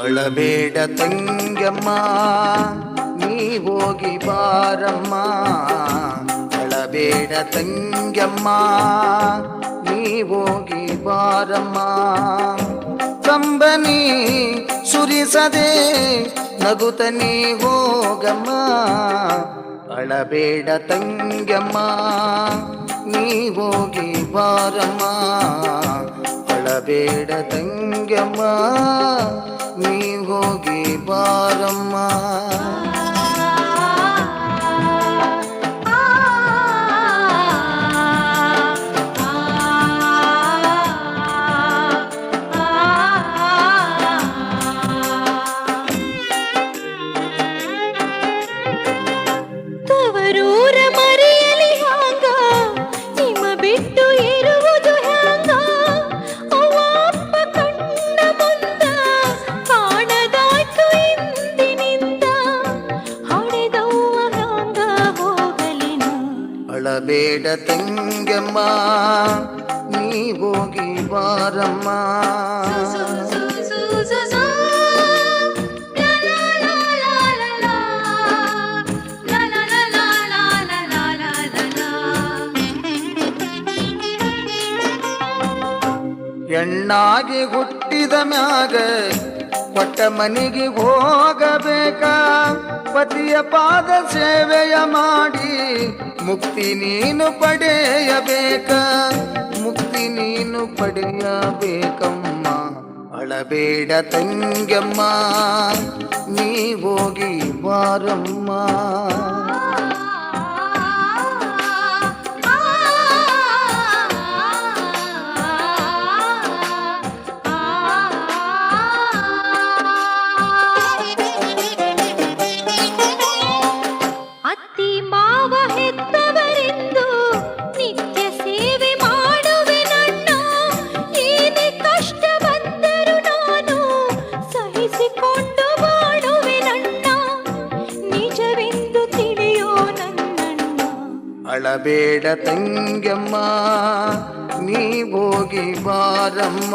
ಅಳಬೇಡ ತಂಗಮ್ಮ ನೀ ಹೋಗಿ ಬಾರಮ್ಮ. ಅಳಬೇಡ ತಂಗಮ್ಮ ನೀ ಹೋಗಿ ಬಾರಮ್ಮ. ಕಂಬನಿ ಸುರಿಸದೆ, ನಗುತ ನೀ ಹೋಗಮ್ಮ. ಅಳಬೇಡ ತಂಗಮ್ಮ ನೀ ಹೋಗಿ ಬಾರಮ್ಮ. ಅಳಬೇಡ ತಂಗಮ್ಮ ನೀ ಹೋಗಿ ಬಾರಮ್ಮ. ಅಳಬೇಡ ತಂಗಮ್ಮ ನೀ ಹೋಗಿ ಬಾರಮ್ಮ ಹೆಣ್ಣಾಗಿ ಹುಟ್ಟಿದ ಮ್ಯಾಗ ಕೊಟ್ಟ ಮನೆಗೆ ಹೋಗಬೇಕ? ಪತಿಯ ಪಾದ ಸೇವೆಯ ಮಾಡಿ ಮುಕ್ತಿ ನೀನು ಪಡೆಯಬೇಕ? ಮುಕ್ತಿ ನೀನು ಪಡೆಯಬೇಕಮ್ಮ. ಅಳಬೇಡ ತಂಗಮ್ಮ ನೀ ಹೋಗಿ ಬಾರಮ್ಮ. ಅಳಬೇಡ ತಂಗಮ್ಮ ನೀ ಹೋಗಿ ಬಾರಮ್ಮ.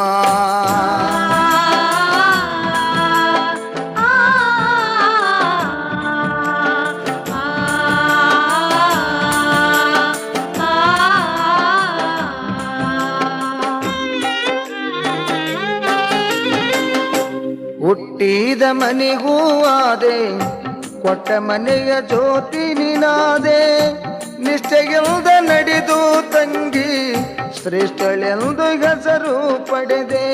ಹುಟ್ಟಿದ ಮನೆಗೂ ಆದೆ ಕೊಟ್ಟ ಮನೆಯ ಜ್ಯೋತಿ ನೀನಾದೆ. ನಿಷ್ಠೆಗಿಲ್ದ ನಡೆದು ತಂಗಿ ಶ್ರೇಷ್ಠಳೆಂದು ಹೆಸರು ಪಡೆದೆ.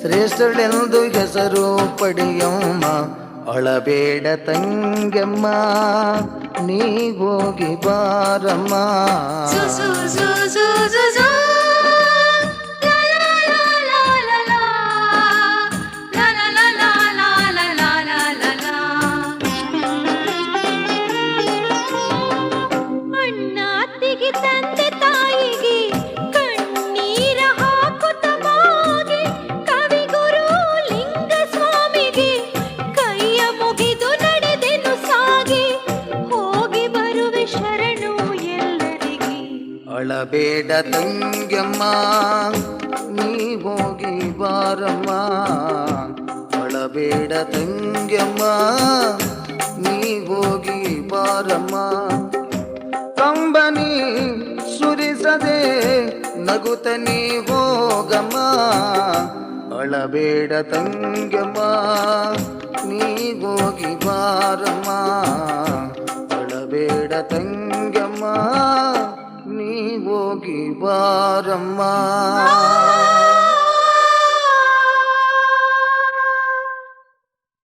ಶ್ರೇಷ್ಠಳೆಂದು ಹೆಸರು ಪಡೆಯಮ್ಮ ಅಳಬೇಡ ತಂಗಮ್ಮ ನೀ ಹೋಗಿ ಬಾರಮ್ಮ. ಅಳಬೇಡ ತಂಗ್ಯಮ್ಮ, ನೀ ಹೋಗಿ ಬಾರಮ್ಮ. ಅಳಬೇಡ ತಂಗ್ಯಮ್ಮ, ನೀ ಹೋಗಿ ಬಾರಮ್ಮ. ಕಂಬನಿ ಸುರಿಸದೆ ನಗುತ ನೀ ಹೋಗಮ್ಮ. ಅಳಬೇಡ ತಂಗಮ್ಮ ನೀ ಹೋಗಿ ಬಾರಮ್ಮ. ಅಳಬೇಡ ತಂಗಮ್ಮ ನೀ ಹೋಗಿ ಬಾರಮ್ಮ